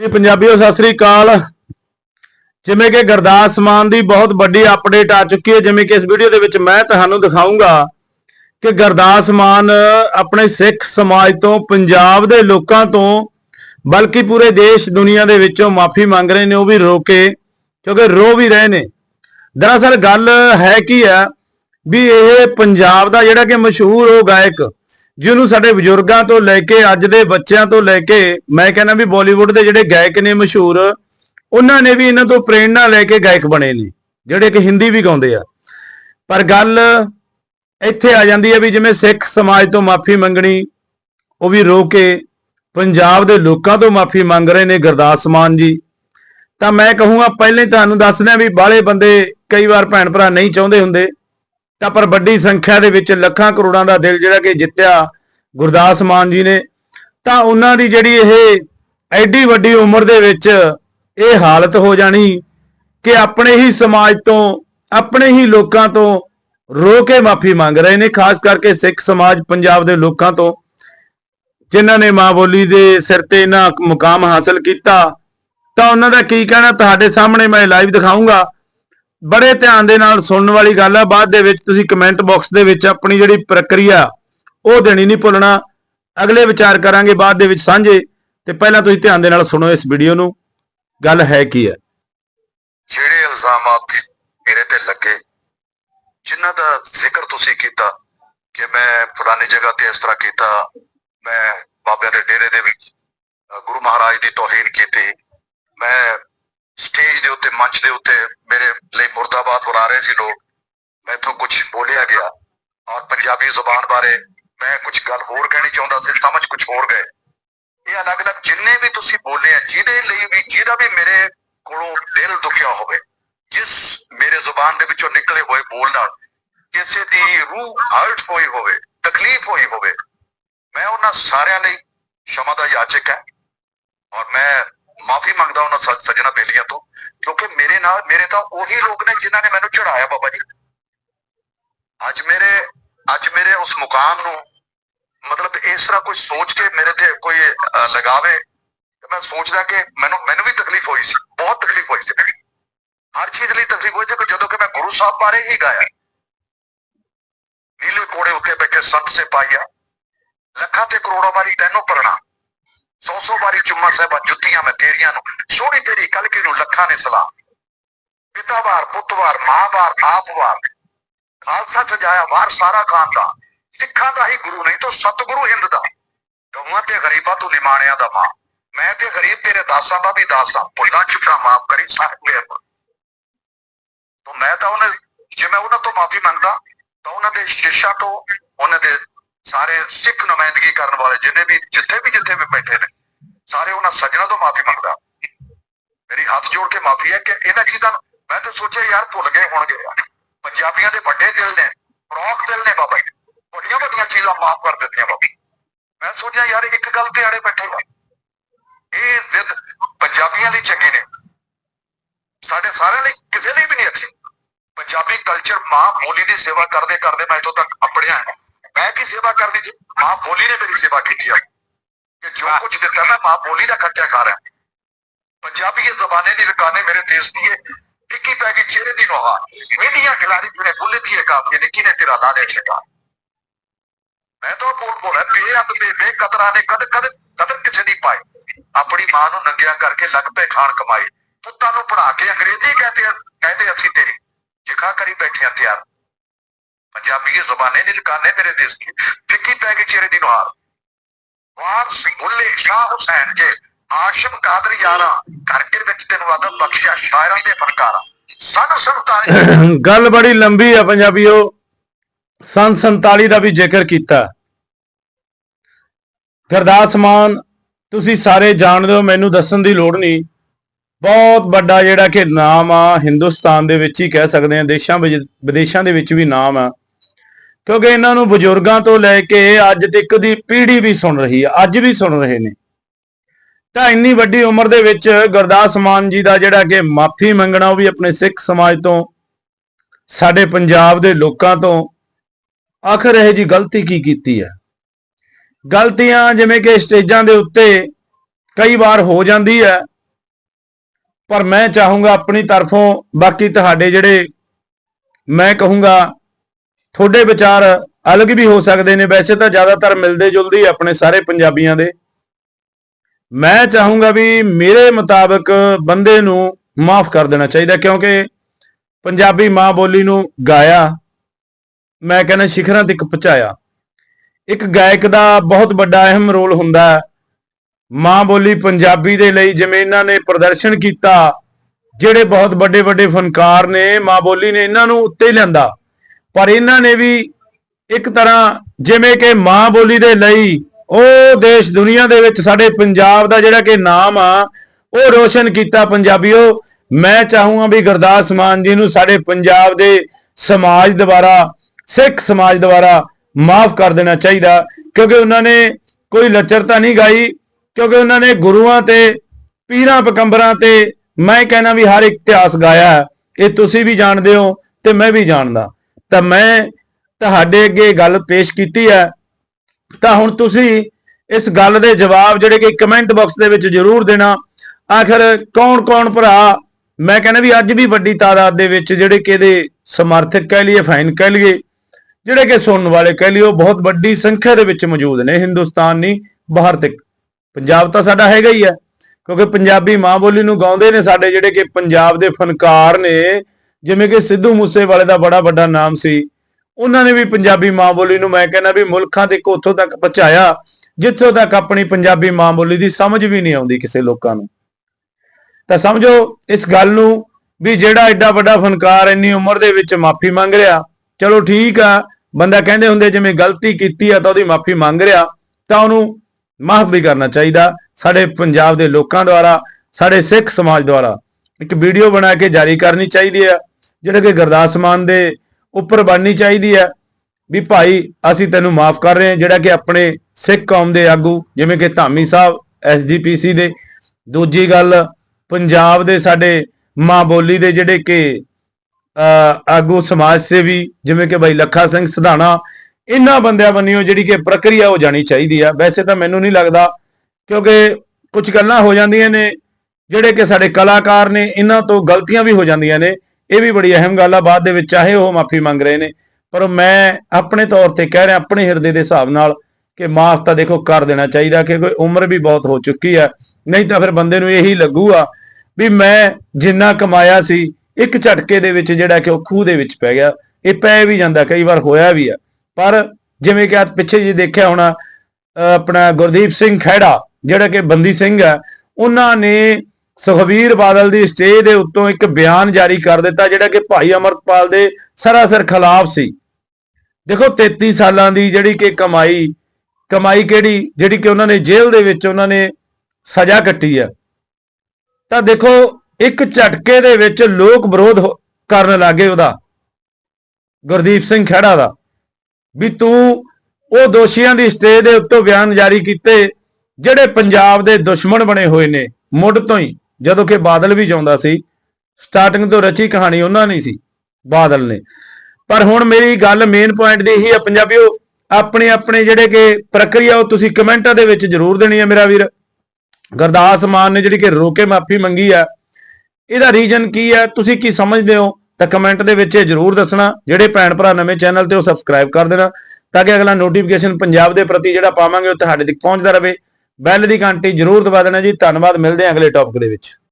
ਜੀ ਪੰਜਾਬੀਓ, ਸਤਿ ਸ੍ਰੀ ਅਕਾਲ। ਜਿਵੇਂ ਕਿ ਗੁਰਦਾਸ ਮਾਨ ਦੀ ਬਹੁਤ ਵੱਡੀ ਅਪਡੇਟ ਆ ਚੁੱਕੀ ਹੈ, ਜਿਵੇਂ ਕਿ ਇਸ ਵੀਡੀਓ ਦੇ ਵਿੱਚ ਮੈਂ ਤੁਹਾਨੂੰ ਦਿਖਾਉਂਗਾ ਕਿ ਗੁਰਦਾਸ ਮਾਨ ਆਪਣੇ ਸਿੱਖ ਸਮਾਜ ਤੋਂ, ਪੰਜਾਬ ਦੇ ਲੋਕਾਂ ਤੋਂ, ਬਲਕਿ ਪੂਰੇ ਦੇਸ਼, ਦੁਨੀਆ ਦੇ ਵਿੱਚੋਂ ਮਾਫੀ ਮੰਗ ਰਹੇ ਨੇ, ਉਹ ਵੀ ਰੋ ਕੇ, ਕਿਉਂਕਿ ਰੋ ਵੀ ਰਹੇ ਨੇ। ਦਰਅਸਲ ਗੱਲ ਹੈ ਕੀ ਆ ਵੀ ਇਹ ਪੰਜਾਬ ਦਾ ਜਿਹੜਾ ਕਿ ਮਸ਼ਹੂਰ ਉਹ ਗਾਇਕ ਜਿਹਨੂੰ ਸਾਡੇ ਬਜ਼ੁਰਗਾਂ ਤੋਂ ਲੈ ਕੇ ਅੱਜ ਦੇ ਬੱਚਿਆਂ ਤੋਂ ਲੈ ਕੇ ਮੈਂ ਕਹਿੰਦਾ ਵੀ ਬਾਲੀਵੁੱਡ ਦੇ ਜਿਹੜੇ ਗਾਇਕ ਨੇ ਮਸ਼ਹੂਰ, ਉਹਨਾਂ ਨੇ ਵੀ ਇਹਨਾਂ ਤੋਂ ਪ੍ਰੇਰਣਾ ਲੈ ਕੇ ਗਾਇਕ ਬਣੇ ਨੇ, ਜਿਹੜੇ ਕਿ ਹਿੰਦੀ ਵੀ ਗਾਉਂਦੇ ਆ। ਪਰ ਗੱਲ ਇੱਥੇ ਆ ਜਾਂਦੀ ਹੈ ਵੀ ਜਿਵੇਂ ਸਿੱਖ ਸਮਾਜ ਤੋਂ ਮਾਫੀ ਮੰਗਣੀ, ਉਹ ਵੀ ਰੋ ਕੇ ਪੰਜਾਬ ਦੇ ਲੋਕਾਂ ਤੋਂ ਮਾਫੀ ਮੰਗ ਰਹੇ ਨੇ ਗੁਰਦਾਸ ਮਾਨ ਜੀ। ਤਾਂ ਮੈਂ ਕਹੂੰਗਾ, ਪਹਿਲੇ ਹੀ ਤੁਹਾਨੂੰ ਦੱਸਦਿਆਂ ਵੀ ਬਾਹਲੇ ਬੰਦੇ ਕਈ ਵਾਰ ਭੈਣ ਭਰਾ ਨਹੀਂ ਚਾਹੁੰਦੇ ਹੁੰਦੇ। ਤਾਂ ਪਰ ਵੱਡੀ ਸੰਖਿਆ ਦੇ ਵਿੱਚ ਲੱਖਾਂ ਕਰੋੜਾਂ ਦਾ ਦਿਲ ਜਿਹੜਾ ਕਿ ਜਿੱਤਿਆ ਗੁਰਦਾਸ ਮਾਨ ਜੀ ਨੇ, ਤਾਂ ਉਹਨਾਂ ਦੀ ਜਿਹੜੀ ਇਹ ਐਡੀ ਵੱਡੀ ਉਮਰ ਦੇ ਵਿੱਚ ਇਹ ਹਾਲਤ ਹੋ ਜਾਣੀ ਕਿ ਆਪਣੇ ਹੀ ਸਮਾਜ ਤੋਂ, ਆਪਣੇ ਹੀ ਲੋਕਾਂ ਤੋਂ ਰੋ ਕੇ ਮਾਫੀ ਮੰਗ ਰਹੇ ਨੇ, ਖਾਸ ਕਰਕੇ ਸਿੱਖ ਸਮਾਜ ਪੰਜਾਬ ਦੇ ਲੋਕਾਂ ਤੋਂ, ਜਿਨ੍ਹਾਂ ਨੇ ਮਾਂ ਬੋਲੀ ਦੇ ਸਿਰ ਤੇ ਇਹਨਾਂ ਮੁਕਾਮ ਹਾਸਲ ਕੀਤਾ। ਤਾਂ ਉਹਨਾਂ ਦਾ ਕੀ ਕਹਿਣਾ? ਤੁਹਾਡੇ ਸਾਹਮਣੇ ਮੈਂ ਲਾਈਵ ਦਿਖਾਉਂਗਾ ਬੜੇ ਧਿਆਨ ਦੇ ਨਾਲ ਸੁਣਨ ਵਾਲੀ ਗੱਲ ਹੈ ਬਾਅਦ ਦੇ ਵਿੱਚ ਤੁਸੀਂ ਕਮੈਂਟ ਬਾਕਸ ਦੇ ਵਿੱਚ ਆਪਣੀ ਜਿਹੜੀ ਪ੍ਰਕਿਰਿਆ, ਉਹ ਦੇਣੀ ਨਹੀਂ ਭੁੱਲਣਾ। ਅਗਲੇ ਵਿਚਾਰ ਕਰਾਂਗੇ ਬਾਅਦ ਦੇ ਵਿੱਚ ਸਾਂਝੇ। ਤੇ ਪਹਿਲਾਂ ਤੁਸੀਂ ਧਿਆਨ ਦੇ ਨਾਲ ਸੁਣੋ ਇਸ ਵੀਡੀਓ ਨੂੰ। ਗੱਲ ਹੈ ਕੀ ਹੈ ਜਿਹੜੇ ਇਲਜ਼ਾਮਾਤ ਮੇਰੇ ਤੇ ਲੱਗੇ, ਜਿਨ੍ਹਾਂ ਦਾ ਜ਼ਿਕਰ ਤੁਸੀਂ ਕੀਤਾ ਕਿ ਮੈਂ ਫਲਾਨੀ ਜਗ੍ਹਾ ਤੇ ਇਸ ਤਰ੍ਹਾਂ ਕੀਤਾ, ਮੈਂ ਬਾਬਿਆਂ ਦੇ ਡੇਰੇ ਦੇ ਵਿੱਚ ਗੁਰੂ ਮਹਾਰਾਜ ਦੀ ਤੋਹੀਨ ਕੀਤੀ, ਮੈਂ ਸਟੇਜ ਦੇ ਉੱਤੇ, ਮੰਚ ਦੇ ਉੱਤੇ ਮੇਰੇ ਲਈ ਮੁਰਦਾਬਾਦ ਬੁਲਾ ਰਹੇ ਸੀ ਲੋਕ। ਮੈਥੋਂ ਕੁਝ ਬੋਲਿਆ ਗਿਆ ਔਰ ਪੰਜਾਬੀ ਜ਼ੁਬਾਨ ਬਾਰੇ ਮੈਂ ਕੁਝ ਗੱਲ ਹੋਰ ਕਹਿਣੀ ਚਾਹੁੰਦਾ ਸੀ, ਸਮਝ ਕੁਝ ਹੋਰ ਗਏ। ਇਹ ਅਲੱਗ-ਅਲੱਗ ਜਿੰਨੇ ਵੀ ਤੁਸੀਂ ਬੋਲੇ ਆ, ਜਿਹਦੇ ਲਈ ਵੀ, ਜਿਹਦਾ ਵੀ ਮੇਰੇ ਕੋਲੋਂ ਦਿਲ ਦੁਖਿਆ ਹੋਵੇ, ਜਿਸ ਮੇਰੇ ਜ਼ੁਬਾਨ ਦੇ ਵਿੱਚੋਂ ਨਿਕਲੇ ਹੋਏ ਬੋਲ ਨਾਲ, ਕਿਸੇ ਦੀ ਰੂਹ ਹਰਟ ਹੋਈ ਹੋਵੇ, ਤਕਲੀਫ ਹੋਈ ਹੋਵੇ, ਮੈਂ ਉਹਨਾਂ ਸਾਰਿਆਂ ਲਈ ਸ਼ਮਾ ਦਾ ਯਾਚਕ ਹੈ। ਔਰ ਮੈਂ ਮੰਗਦਾ ਉਹਨਾਂ ਸੱਜਣਾ ਬੇਲੀਆਂ ਤੋਂ, ਕਿਉਂਕਿ ਮੇਰੇ ਨਾਲ, ਮੇਰੇ ਤਾਂ ਉਹੀ ਲੋਕ ਨੇ ਜਿਨ੍ਹਾਂ ਨੇ ਮੈਨੂੰ ਚੜਾਇਆ ਬਾਬਾ ਜੀ। ਅੱਜ ਮੇਰੇ ਅੱਜ ਮੇਰੇ ਉਸ ਮੁਕਾਮ ਨੂੰ ਮਤਲਬ ਇਸ ਤਰ੍ਹਾਂ ਕੋਈ ਸੋਚ ਕੇ ਮੇਰੇ ਤੇ ਕੋਈ ਲਗਾਵੇ ਮੈਂ ਸੋਚਦਾ ਕਿ ਮੈਨੂੰ ਮੈਨੂੰ ਵੀ ਤਕਲੀਫ ਹੋਈ ਸੀ, ਬਹੁਤ ਤਕਲੀਫ ਹੋਈ ਸੀ। ਮੈਨੂੰ। ਹਰ ਚੀਜ਼ ਲਈ ਤਕਲੀਫ ਹੋਈ ਸੀ ਜਦੋਂ ਕਿ ਮੈਂ ਗੁਰੂ ਸਾਹਿਬ ਬਾਰੇ ਹੀ ਗਾਇਆ। ਨੀਲੇ ਕੋੜੇ ਉੱਤੇ ਬੈਠੇ ਸੰਤ ਸੇ ਪਾਈਆ ਲੱਖਾਂ ਤੇ ਕਰੋੜਾਂ ਵਾਰੀ ਤੈਨੂੰ ਪਰਣਾ ਸੌ ਸੌ ਵਾਰੀ ਚੁੰਮਾ ਸਾਹਿਬਾ ਜੁੱਤੀਆਂ ਮੈਂ ਤੇਰੀਆਂ ਨੂੰ, ਸੋਹਣੀ ਤੇਰੀ ਕਲਕੀ ਨੂੰ ਲੱਖਾਂ ਨੇ ਸਲਾਮ। ਪਿਤਾ ਵਾਰ ਪੁੱਤ ਵਾਰ ਮਾਂ ਵਾਰ ਆਪ ਵਾਰ ਖਾਲਸਾ ਸਜਾਇਆ ਵਾਰ ਸਾਰਾ ਖਾਨਦਾਨ ਸਿੱਖਾਂ ਦਾ ਹੀ ਗੁਰੂ ਨਹੀਂ ਤਾਂ ਸਤਿਗੁਰੂ ਹਿੰਦ ਦਾ। ਗਊਆਂ ਤੇ ਗਰੀਬਾਂ ਤੋਂ ਨਿਮਾਣਿਆਂ ਦਾ ਮਾਂ। ਮੈਂ ਤੇ ਗਰੀਬ ਤੇਰੇ ਦਾਸਾਂ ਦਾ ਵੀ ਦਾਸ। ਹਾਂ ਭੁੱਲਾਂ ਚੁੱਕਾ ਮਾਫ ਕਰੀ ਸਾਹਿਬ ਮਿਹਰਬਾਨ ਤਾਂ ਮੈਂ ਤਾਂ ਉਹਨੇ ਜੇ ਮੈਂ ਉਹਨਾਂ ਤੋਂ ਮਾਫੀ ਮੰਗਦਾ, ਤਾਂ ਉਹਨਾਂ ਦੇ ਸ਼ਿਸ਼ਾ ਤੋਂ, ਉਹਨਾਂ ਦੇ ਸਾਰੇ ਸਿੱਖ ਨੁਮਾਇੰਦਗੀ ਕਰਨ ਵਾਲੇ ਜਿੰਨੇ ਵੀ ਜਿੱਥੇ ਵੀ ਜਿੱਥੇ ਵੀ ਬੈਠੇ ਨੇ ਸਾਰੇ ਉਹਨਾਂ ਸੱਜਣਾ ਤੋਂ ਮਾਫੀ ਮੰਗਦਾ। ਮੇਰੀ ਹੱਥ ਜੋੜ ਕੇ ਮਾਫੀ ਹੈ ਕਿ ਇਹਨਾਂ ਚੀਜ਼ਾਂ ਨੂੰ ਮੈਂ ਤਾਂ ਸੋਚਿਆ ਯਾਰ ਭੁੱਲ ਗਏ ਹੋਣਗੇ। ਯਾਰ ਪੰਜਾਬੀਆਂ ਦੇ ਵੱਡੇ ਦਿਲ ਨੇ ਪ੍ਰੋਕ ਦਿਲ ਨੇ ਬਾਬਾ ਜੀ। ਵੱਡੀਆਂ ਵੱਡੀਆਂ ਚੀਜ਼ਾਂ ਮਾਫ ਕਰ ਦਿੱਤੀਆਂ ਬਾਬੀ ਮੈਂ ਸੋਚਿਆ ਯਾਰ ਇੱਕ ਗੱਲ ਤੇ ਆੜੇ ਬੈਠੇ ਆ। ਇਹ ਜ਼ਿੱਦ ਪੰਜਾਬੀਆਂ ਲਈ ਚੰਗੀ ਨੇ। ਸਾਡੇ ਸਾਰਿਆਂ ਲਈ ਕਿਸੇ ਲਈ ਵੀ ਨਹੀਂ ਅੱਛੀ। ਪੰਜਾਬੀ ਕਲਚਰ ਮਾਂ ਬੋਲੀ ਦੀ ਸੇਵਾ ਕਰਦੇ ਕਰਦੇ ਮੈਂ ਇਤੋਂ ਤੱਕ ਅਪੜਿਆ ਮੈਂ ਕੀ ਸੇਵਾ ਕਰਦੀ ਸੀ? ਮਾਂ ਬੋਲੀ ਨੇ ਮੇਰੀ ਸੇਵਾ ਕੀਤੀ ਆ। ਕਿ ਜੋ ਕੁਝ ਦਿੱਤਾ ਮੈਂ ਮਾਂ ਬੋਲੀ ਦਾ ਖੱਟਿਆ ਖਾ ਰਿਹਾ ਪੰਜਾਬੀ ਇਹ ਜ਼ਬਾਨੇ ਦੀ ਰਕਾਨੇ ਮੇਰੇ ਦੇਸ਼ ਦੀ ਹੈ ਟਿੱਕੀ ਪੈ ਗਈ ਚਿਹਰੇ ਦੀ ਨੋਹਾ। ਮੀਡੀਆ ਖਿਲਾੜੀ ਤੂਨੇ ਬੁੱਲੇ ਦੀ ਕਾਫੀ ਨੇ ਕਿਨੇ ਤੇਰਾ ਲਾ ਦੇ ਛੇਗਾ ਮੈਂ ਤਾਂ ਬੋਲ ਬੋਲ ਬੇਅਦ ਬੇ ਬੇਕਦਰਾਂ ਨੇ ਕਦ ਕਦ ਕਦਰ ਕਿਸੇ ਦੀ ਪਾਈ ਆਪਣੀ ਮਾਂ ਨੂੰ ਨੰਗਿਆ ਕਰਕੇ ਲੱਗ ਪਏ ਖਾਣ ਕਮਾਈ ਪੁੱਤਾਂ ਨੂੰ ਪੜਾ ਕੇ ਅੰਗਰੇਜ਼ੀ ਕਹਤੇ, ਕਹਿੰਦੇ ਅਸੀਂ ਤੇਰੀ ਜਿਖਾ ਕਰੀ ਬੈਠਿਆ ਤਿਆਰ। ਪੰਜਾਬੀ ਜ਼ਬਾਨੇ ਦੀ ਲਕਾਨੇ ਮੇਰੇ ਦੇਸ਼ ਦੀ ਫਿੱਕੀ ਪੈ ਗਈ ਚਿਹਰੇ ਦੀ ਨੁਹਾਰ ਵਾਰ ਸਿੰਘ ਬੁੱਲੇ ਸ਼ਾਹ ਹੁਸੈਨ ਜੇ ਆਸ਼ਮ ਕਾਦਰ ਯਾਰਾ ਕਰਕੇ ਵਿੱਚ ਤੈਨੂੰ ਆਦਮ ਬਖਸ਼ਿਆ ਸ਼ਾਇਰਾਂ ਦੇ ਫਨਕਾਰਾਂ। ਸਨ ਸੰਤਾਲੀ ਗੱਲ ਬੜੀ ਲੰਬੀ ਆ ਪੰਜਾਬੀਓ। ਸੰਨ 47 ਦਾ ਵੀ ਜ਼ਿਕਰ ਕੀਤਾ। ਗੁਰਦਾਸ ਮਾਨ, ਤੁਸੀਂ ਸਾਰੇ ਜਾਣਦੇ ਹੋ, ਮੈਨੂੰ ਦੱਸਣ ਦੀ ਲੋੜ ਨਹੀਂ। ਬਹੁਤ ਵੱਡਾ ਜਿਹੜਾ ਕਿ ਨਾਮ ਆ, ਹਿੰਦੁਸਤਾਨ ਦੇ ਵਿੱਚ ਹੀ ਕਹਿ ਸਕਦੇ ਆ ਦੇਸ਼ਾਂ ਵਿਦੇਸ਼ਾਂ ਦੇ ਵਿੱਚ ਵੀ ਨਾਮ ਆ। ਕਿਉਂਕਿ ਇਹਨਾਂ ਨੂੰ ਬਜ਼ੁਰਗਾਂ ਤੋਂ ਲੈ ਕੇ ਅੱਜ ਤੱਕ ਦੀ ਪੀੜ੍ਹੀ ਵੀ ਸੁਣ ਰਹੀ ਹੈ ਅੱਜ ਵੀ ਸੁਣ ਰਹੇ ਨੇ। ਤਾਂ ਇੰਨੀ ਵੱਡੀ ਉਮਰ ਦੇ ਵਿੱਚ ਗੁਰਦਾਸ ਮਾਨ ਜੀ ਦਾ ਜਿਹੜਾ ਕਿ ਮਾਫੀ ਮੰਗਣਾ, ਉਹ ਵੀ ਆਪਣੇ ਸਿੱਖ ਸਮਾਜ ਤੋਂ, ਸਾਡੇ ਪੰਜਾਬ ਦੇ ਲੋਕਾਂ ਤੋਂ, ਆਖਰ ਇਹ ਜੀ ਗਲਤੀ ਕੀ ਕੀਤੀ ਹੈ? ਗਲਤੀਆਂ ਜਿਵੇਂ ਕਿ ਸਟੇਜਾਂ ਦੇ ਉੱਤੇ ਕਈ ਵਾਰ ਹੋ ਜਾਂਦੀ ਹੈ, ਪਰ ਮੈਂ ਚਾਹੂੰਗਾ ਆਪਣੀ ਤਰਫੋਂ ਬਾਕੀ ਤੁਹਾਡੇ ਜਿਹੜੇ, ਮੈਂ ਕਹੂੰਗਾ ਤੁਹਾਡੇ ਵਿਚਾਰ ਅਲੱਗ ਵੀ ਹੋ ਸਕਦੇ ਨੇ। ਵੈਸੇ ਤਾਂ ਜ਼ਿਆਦਾਤਰ ਮਿਲਦੇ ਜੁਲਦੇ ਆਪਣੇ ਸਾਰੇ ਪੰਜਾਬੀਆਂ ਦੇ। ਮੈਂ ਚਾਹੂੰਗਾ ਵੀ ਮੇਰੇ ਮੁਤਾਬਕ ਬੰਦੇ ਨੂੰ ਮਾਫ ਕਰ ਦੇਣਾ ਚਾਹੀਦਾ ਕਿਉਂਕਿ ਪੰਜਾਬੀ ਮਾਂ ਬੋਲੀ ਨੂੰ ਗਾਇਆ, ਮੈਂ ਕਹਿੰਦਾ ਸਿਖਰਾਂ ਤੱਕ ਪਹੁੰਚਾਇਆ। ਇੱਕ ਗਾਇਕ ਦਾ ਬਹੁਤ ਵੱਡਾ ਅਹਿਮ ਰੋਲ ਹੁੰਦਾ ਹੈ। ਮਾਂ ਬੋਲੀ ਪੰਜਾਬੀ ਦੇ ਲਈ ਜਿਵੇਂ ਇਹਨਾਂ ਨੇ ਪ੍ਰਦਰਸ਼ਨ ਕੀਤਾ, ਜਿਹੜੇ ਬਹੁਤ ਵੱਡੇ ਵੱਡੇ ਫਨਕਾਰ ਨੇ, ਮਾਂ ਬੋਲੀ ਨੇ ਇਹਨਾਂ ਨੂੰ ਉੱਤੇ ਲਿਆਂਦਾ। ਪਰ ਇਹਨਾਂ ਨੇ ਵੀ ਇੱਕ ਤਰ੍ਹਾਂ ਜਿਵੇਂ ਕਿ ਮਾਂ ਬੋਲੀ ਦੇ ਲਈ ਉਹ ਦੇਸ਼ ਦੁਨੀਆ ਦੇ ਵਿੱਚ ਸਾਡੇ ਪੰਜਾਬ ਦਾ ਜਿਹੜਾ ਕਿ ਨਾਮ ਆ, ਉਹ ਰੋਸ਼ਨ ਕੀਤਾ ਪੰਜਾਬੀਓ। ਮੈਂ ਚਾਹੂੰਗਾ ਵੀ ਗੁਰਦਾਸ ਮਾਨ ਜੀ ਨੂੰ ਸਾਡੇ ਪੰਜਾਬ ਦੇ ਸਮਾਜ ਦੁਆਰਾ, ਸਿੱਖ ਸਮਾਜ ਦੁਆਰਾ ਮਾਫ ਕਰ ਦੇਣਾ ਚਾਹੀਦਾ, ਕਿਉਂਕਿ ਉਹਨਾਂ ਨੇ ਕੋਈ ਲੱਚਰਤਾ ਨਹੀਂ ਗਾਈ, ਕਿਉਂਕਿ ਉਹਨਾਂ ਨੇ ਗੁਰੂਆਂ ਤੇ, ਪੀਰਾਂ ਪਕੰਬਰਾਂ ਤੇ ਮੈਂ ਕਹਿੰਦਾ ਵੀ ਹਰ ਇੱਕ ਇਤਿਹਾਸ ਗਾਇਆ ਇਹ ਤੁਸੀਂ ਵੀ ਜਾਣਦੇ ਹੋ ਤੇ ਮੈਂ ਵੀ ਜਾਣਦਾ। ਤਾਂ ਮੈਂ ਤੁਹਾਡੇ ਅੱਗੇ ਗੱਲ ਪੇਸ਼ ਕੀਤੀ ਹੈ। ਤਾਂ ਹੁਣ ਤੁਸੀਂ ਇਸ ਗੱਲ ਦੇ ਜਵਾਬ ਜਿਹੜੇ ਕਿ ਕਮੈਂਟ ਬਾਕਸ ਦੇ ਵਿੱਚ ਜ਼ਰੂਰ ਦੇਣਾ। ਆਖਰ ਕੌਣ-ਕੌਣ ਭਰਾ? ਮੈਂ ਕਹਿੰਦਾ ਵੀ ਅੱਜ ਵੀ ਵੱਡੀ ਤਾਦਾਦ ਦੇ ਵਿੱਚ ਜਿਹੜੇ ਕਿ ਇਹਦੇ ਸਮਰਥਕ ਕਹਿ ਲਈਏ ਫੈਨ ਕਹਿ ਲਈਏ, ਜਿਹੜੇ ਕਿ ਸੁਣਨ ਵਾਲੇ ਕਹਿ ਲਈਏ, ਉਹ ਬਹੁਤ ਵੱਡੀ ਸੰਖਿਆ ਦੇ ਵਿੱਚ ਮੌਜੂਦ ਨੇ ਹਿੰਦੁਸਤਾਨ ਨਹੀਂ ਬਾਹਰ ਤੱਕ। ਪੰਜਾਬ ਤਾਂ ਸਾਡਾ ਹੈਗਾ ਹੀ ਹੈ, ਕਿਉਂਕਿ ਪੰਜਾਬੀ ਮਾਂ ਬੋਲੀ ਨੂੰ ਗਾਉਂਦੇ ਨੇ ਸਾਡੇ ਜਿਹੜੇ ਕਿ ਪੰਜਾਬ ਦੇ ਫਨਕਾਰ ਨੇ। ਜਿਵੇਂ ਕਿ ਸਿੱਧੂ ਮੂਸੇਵਾਲੇ ਦਾ ਬੜਾ ਵੱਡਾ ਨਾਮ ਸੀ। ਉਹਨਾਂ ਨੇ ਵੀ ਪੰਜਾਬੀ ਮਾਂ ਬੋਲੀ ਨੂੰ ਮੈਂ ਕਹਿੰਦਾ ਵੀ ਮੁਲਕਾਂ ਤੱਕ ਉੱਥੋਂ ਤੱਕ ਪਹੁੰਚਾਇਆ, ਜਿੱਥੋਂ ਤੱਕ ਆਪਣੀ ਪੰਜਾਬੀ ਮਾਂ ਬੋਲੀ ਦੀ ਸਮਝ ਵੀ ਨਹੀਂ ਆਉਂਦੀ ਕਿਸੇ ਲੋਕਾਂ ਨੂੰ। ਤਾਂ ਸਮਝੋ ਇਸ ਗੱਲ ਨੂੰ ਵੀ ਜਿਹੜਾ ਐਡਾ ਵੱਡਾ ਫਨਕਾਰ ਇੰਨੀ ਉਮਰ ਦੇ ਵਿੱਚ ਮਾਫੀ ਮੰਗ ਰਿਹਾ, ਚਲੋ ਠੀਕ ਆ, ਬੰਦਾ ਕਹਿੰਦੇ ਹੁੰਦੇ ਜਿਵੇਂ ਗਲਤੀ ਕੀਤੀ ਆ ਤਾਂ ਉਹਦੀ ਮਾਫੀ ਮੰਗ ਰਿਹਾ, ਤਾਂ ਉਹਨੂੰ ਮਾਫ ਵੀ ਕਰਨਾ ਚਾਹੀਦਾ ਸਾਡੇ ਪੰਜਾਬ ਦੇ ਲੋਕਾਂ ਦੁਆਰਾ, ਸਾਡੇ ਸਿੱਖ ਸਮਾਜ ਦੁਆਰਾ। ਇੱਕ ਵੀਡੀਓ ਬਣਾ ਕੇ ਜਾਰੀ ਕਰਨੀ ਚਾਹੀਦੀ ਹੈ ਜਿਹੜੇ ਕਿ ਗੁਰਦਾਸ ਮਾਨ ਦੇ ਉੱਪਰ ਬਣਨੀ ਚਾਹੀਦੀ ਹੈ ਵੀ ਭਾਈ ਅਸੀਂ ਤੈਨੂੰ ਮਾਫ ਕਰ ਰਹੇ ਹਾਂ, ਜਿਹੜਾ ਕਿ ਆਪਣੇ ਸਿੱਖ ਕੌਮ ਦੇ ਆਗੂ, ਜਿਵੇਂ ਕਿ ਧਾਮੀ ਸਾਹਿਬ ਐਸਜੀਪੀਸੀ ਦੇ। ਦੂਜੀ ਗੱਲ, ਪੰਜਾਬ ਦੇ ਸਾਡੇ ਮਾਂ ਬੋਲੀ ਦੇ ਜਿਹੜੇ ਕਿ ਅਹ ਆਗੂ ਸਮਾਜ ਸੇਵੀ, ਜਿਵੇਂ ਕਿ ਬਾਈ ਲੱਖਾ ਸਿੰਘ ਸਿਧਾਣਾ, ਇਹਨਾਂ ਬੰਦਿਆਂ ਬੰਨਿਓ ਜਿਹੜੀ ਕਿ ਪ੍ਰਕਿਰਿਆ ਹੋ ਜਾਣੀ ਚਾਹੀਦੀ ਆ। ਵੈਸੇ ਤਾਂ ਮੈਨੂੰ ਨਹੀਂ ਲੱਗਦਾ, ਕਿਉਂਕਿ ਕੁਝ ਗੱਲਾਂ ਹੋ ਜਾਂਦੀਆਂ ਨੇ ਜਿਹੜੇ ਕਿ ਸਾਡੇ ਕਲਾਕਾਰ ਨੇ, ਇਹਨਾਂ ਤੋਂ ਗਲਤੀਆਂ ਵੀ ਹੋ ਜਾਂਦੀਆਂ ਨੇ। ਇਹ ਵੀ ਬੜੀ ਅਹਿਮ ਗੱਲ ਆ, ਬਾਅਦ ਦੇ ਵਿੱਚ ਚਾਹੇ ਉਹ ਮਾਫੀ ਮੰਗ ਰਹੇ ਨੇ। ਪਰ ਮੈਂ ਆਪਣੇ ਤੌਰ ਤੇ ਕਹਿ ਰਿਹਾ, ਆਪਣੇ ਹਿਰਦੇ ਦੇ ਹਿਸਾਬ ਨਾਲ ਕਿ ਮਾਫ ਤਾਂ ਦੇਖੋ ਕਰ ਦੇਣਾ ਚਾਹੀਦਾ ਕਿ ਕੋਈ ਉਮਰ ਵੀ ਬਹੁਤ ਹੋ ਚੁੱਕੀ ਆ। ਨਹੀਂ ਤਾਂ ਫਿਰ ਬੰਦੇ ਨੂੰ ਇਹੀ ਲੱਗੂਗਾ ਵੀ ਮੈਂ ਜਿੰਨਾ ਕਮਾਇਆ ਸੀ, ਇੱਕ ਝਟਕੇ ਦੇ ਵਿੱਚ ਜਿਹੜਾ ਕਿ ਉਹ ਖੂਹ ਦੇ ਵਿੱਚ ਪੈ ਗਿਆ। ਇਹ ਪੈ ਵੀ ਜਾਂਦਾ, ਕਈ ਵਾਰ ਹੋਇਆ ਵੀ ਆ। ਪਰ ਜਿਵੇਂ ਕਿ ਆ ਪਿੱਛੇ ਜੀ ਦੇਖਿਆ ਹੋਣਾ, ਅਹ ਆਪਣਾ ਗੁਰਦੀਪ ਸਿੰਘ ਖਹਿੜਾ, ਜਿਹੜਾ ਕਿ ਬੰਦੀ ਸਿੰਘ ਹੈ ਉਹਨਾਂ ਨੇ ਸੁਖਬੀਰ ਬਾਦਲ ਦੀ ਸਟੇਜ ਦੇ ਉੱਤੋਂ ਇੱਕ ਬਿਆਨ ਜਾਰੀ ਕਰ ਦਿੱਤਾ, ਜਿਹੜਾ ਕਿ ਭਾਈ ਅਮਰਪਾਲ ਦੇ ਸਰਾਸਰ ਖਿਲਾਫ ਸੀ। ਦੇਖੋ 33 ਸਾਲਾਂ ਦੀ ਜਿਹੜੀ ਕਿ ਕਮਾਈ ਕਮਾਈ ਕਿਹੜੀ? ਜਿਹੜੀ ਕਿ ਉਹਨਾਂ ਨੇ ਜੇਲ੍ਹ ਦੇ ਵਿੱਚ ਉਹਨਾਂ ਨੇ ਸਜ਼ਾ ਕੱਟੀ ਹੈ ਤਾਂ ਦੇਖੋ, ਇੱਕ ਝਟਕੇ ਦੇ ਵਿੱਚ ਲੋਕ ਵਿਰੋਧ ਹੋ- ਕਰਨ ਲੱਗੇ ਉਹਦਾ, ਗੁਰਦੀਪ ਸਿੰਘ ਖਹਿੜਾ ਦਾ, ਵੀ ਤੂੰ ਉਹ ਦੋਸ਼ੀਆਂ ਦੀ ਸਟੇਜ ਦੇ ਉੱਤੋਂ ਬਿਆਨ ਜਾਰੀ ਕੀਤੇ, ਜਿਹੜੇ ਪੰਜਾਬ ਦੇ ਦੁਸ਼ਮਣ ਬਣੇ ਹੋਏ ਨੇ, ਮੁੱਢ ਤੋਂ ਹੀ। ਜਦੋਂ ਕਿ ਬਾਦਲ ਵੀ ਚਾਹੁੰਦਾ ਸੀ ਸਟਾਰਟਿੰਗ ਤੋਂ ਰਚੀ ਕਹਾਣੀ ਉਹਨਾਂ ਨੇ ਸੀ, ਬਾਦਲ ਨੇ। ਪਰ ਹੁਣ ਮੇਰੀ ਗੱਲ ਮੇਨ ਪੁਆਇੰਟ ਦੀ ਇਹੀ ਆ ਪੰਜਾਬੀਓ, ਆਪਣੇ ਆਪਣੇ ਜਿਹੜੇ ਕਿ ਪ੍ਰਕਿਰਿਆ ਉਹ ਤੁਸੀਂ ਕਮੈਂਟਾਂ ਦੇ ਵਿੱਚ ਜ਼ਰੂਰ ਦੇਣੀ ਹੈ ਮੇਰਾ ਵੀਰ। ਗੁਰਦਾਸ ਮਾਨ ਨੇ ਜਿਹੜੀ ਕਿ ਰੋਕੇ ਮਾਫੀ ਮੰਗੀ ਆ, ਇਹਦਾ ਰੀਜਨ ਕੀ ਹੈ ਤੁਸੀਂ ਕੀ ਸਮਝਦੇ ਹੋ? ਤਾਂ ਕਮੈਂਟ ਦੇ ਵਿੱਚ ਇਹ ਜ਼ਰੂਰ ਦੱਸਣਾ, ਜਿਹੜੇ ਭੈਣ ਭਰਾ ਨਵੇਂ ਚੈਨਲ ਤੇ ਉਹ ਸਬਸਕ੍ਰਾਈਬ ਕਰ ਦੇਣਾ, ਤਾਂ ਕਿ ਅਗਲਾ ਨੋਟੀਫਿਕੇਸ਼ਨ ਪੰਜਾਬ ਦੇ ਪ੍ਰਤੀ ਜਿਹੜਾ ਪਾਵਾਂਗੇ, ਉਹ ਤੁਹਾਡੇ ਤੱਕ ਪਹੁੰਚਦਾ ਰਹੇ। ਬੈਲ ਦੀ ਘੰਟੀ ਜ਼ਰੂਰ ਦਬਾ ਦੇਣਾ ਜੀ। ਧੰਨਵਾਦ ਮਿਲਦੇ ਹਾਂ ਅਗਲੇ ਟੌਪਿਕ ਦੇ ਵਿੱਚ।